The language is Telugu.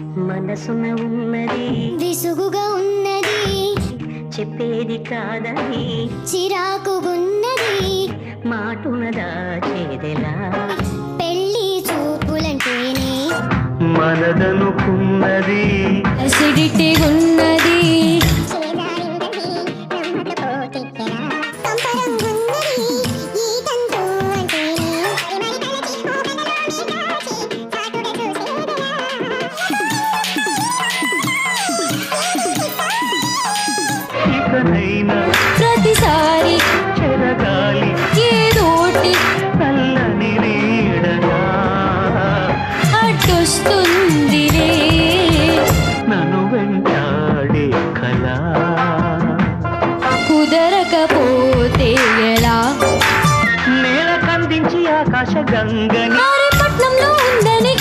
మనసున ఉన్నది. విసుగుగా ఉన్నది. చెప్పేది కాదని చిరాకుగున్నది. మాటున దాచేదెలా? పెళ్ళి చూపులంటేనే మనదనుకున్నది. ఉన్నది ఎక్కడైనా ప్రతిసారి చెరగాలి ఏదోటి నల్లని నీడగా అడ్డొస్తుంది నన్ను వెంటాడే కళ. కుదరకపోతే పట్నంలో ఉందని